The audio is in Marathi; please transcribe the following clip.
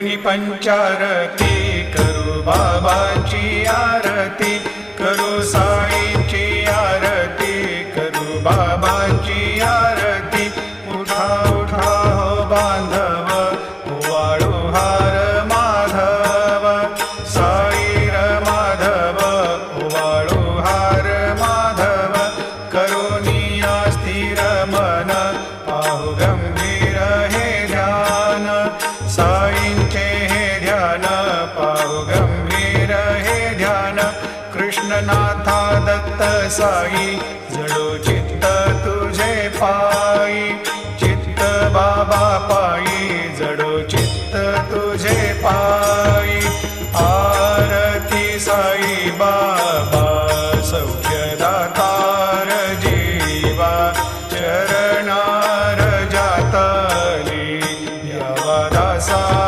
पंचारती करू बाबाची आरती करू साईची आरती करू बाबाची आरती. उठा उठा हो बांधव वाळू हार माधव साईर माधव वाळू हार माधव. करुनिया स्थिर मन गंभीर हे ध्यान कृष्णनाथा दत्त साई जडो चित्त तुझे पायी चित्त बाबा पायी जडो चित्त तुझे पायी आरती साई बाबा सौख्यदाता दासा